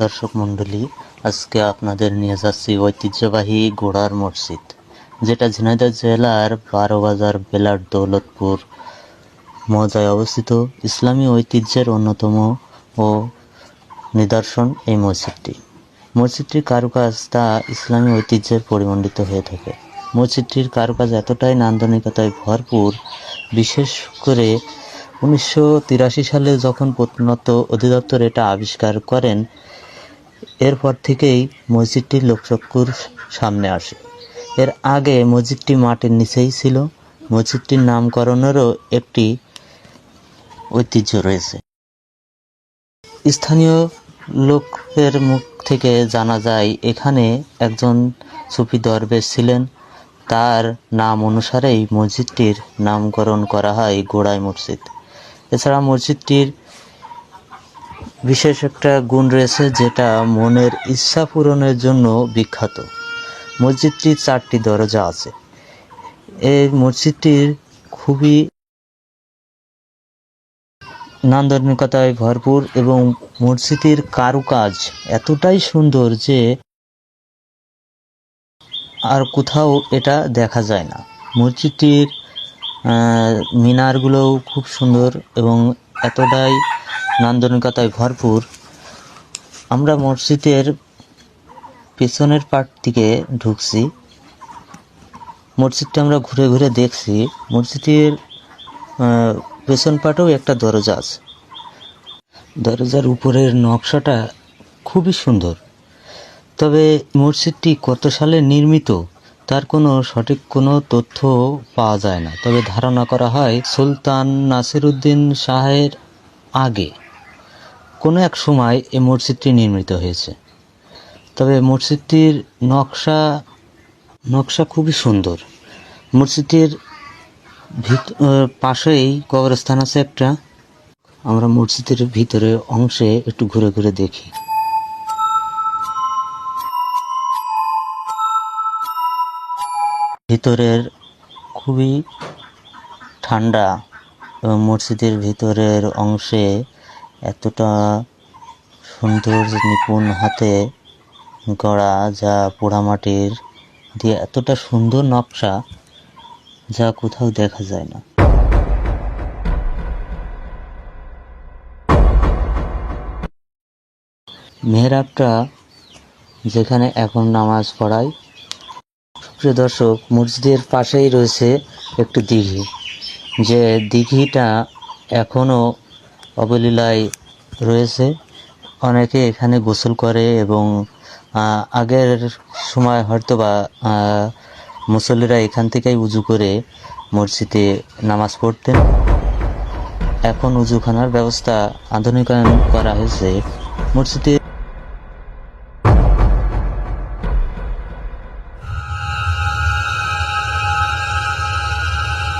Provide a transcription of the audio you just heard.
দর্শক মণ্ডলী, আজকে আপনাদের নিয়ে যাচ্ছি ঐতিহ্যবাহী গোড়ার মসজিদ, যেটা ঝিনাইদহ জেলার বারোবাজার বেলার দৌলতপুর মজায় অবস্থিত। ইসলামী ঐতিহ্যের অন্যতম ও নিদর্শন এই মসজিদটি। মসজিদটির কারুকাজ তা ইসলামী ঐতিহ্যের পরিমণ্ডিত হয়ে থাকে। মসজিদটির কারুকাজ এতটাই নান্দনিকতায় ভরপুর, বিশেষ করে উনিশশো তিরাশি সালে যখন প্রত্নতত্ত্ব অধিদপ্তর এটা আবিষ্কার করেন এরপর থেকেই মসজিদটি লোকচক্ষুর সামনে আসে। এর আগে মসজিদটি মাটির নিচেই ছিল। মসজিদটির নামকরণেরও একটি ঐতিহ্য রয়েছে। স্থানীয় লোকের মুখ থেকে জানা যায়, এখানে একজন সুফি দরবেশ ছিলেন। তার নাম অনুসারেই মসজিদটির নামকরণ করা হয় গোড়াই মসজিদ। এছাড়া মসজিদটির বিশেষ একটা গুণ রয়েছে যেটা মনের ইচ্ছা পূরণের জন্য বিখ্যাত। মসজিদটির চারটি দরজা আছে। এই মসজিদটির খুবই নান্দনিকতায় ভরপুর এবং মসজিদের কারুকাজ এতটাই সুন্দর যে আর কোথাও এটা দেখা যায় না। মসজিদটির মিনারগুলোও খুব সুন্দর এবং এতটাই নান্দনিকতায় ভরপুর, আমরা মসজিদের পেছনের পার্ট থেকে ঢুকছি। মসজিদটা আমরা ঘুরে ঘুরে দেখছি। মসজিদের পেছন পাটেও একটা দরজা আছে। দরজার উপরের নকশাটা খুবই সুন্দর। তবে মসজিদটি কত সালে নির্মিত, তার কোনো সঠিক কোনো তথ্য পাওয়া যায় না। তবে ধারণা করা হয়, সুলতান নাসিরুদ্দিন শাহের আগে। কোনো এক সময় এই মসজিদটি নির্মিত হয়েছে। তবে মসজিদটির নকশা নকশা খুবই সুন্দর। মসজিদটির ভিত পাশেই কবরস্থান আছে একটা। আমরা মসজিদের ভিতরে অংশে একটু ঘুরে ঘুরে দেখি। ভিতরের খুবই ঠান্ডা এবং মসজিদের ভিতরের অংশে এতটা সুন্দর, নিপুণ হাতে গড়া যা পোড়ামাটির দিয়ে এতটা সুন্দর নকশা যা কোথাও দেখা যায় না। মেহরাবটা যেখানে এখন নামাজ পড়ায় প্রিয় দর্শক, মসজিদের পাশেই রয়েছে একটি দিঘি। যে দিঘিটা এখনও অবলীলায় রয়েছে। অনেকে এখানে গোসল করে এবং আগের সময় হয়তো বা মুসল্লিরা এখান থেকেই উজু করে মসজিদে নামাজ পড়তেন। এখন উজুখানার ব্যবস্থা আধুনিকায়ন করা হয়েছে। মসজিদে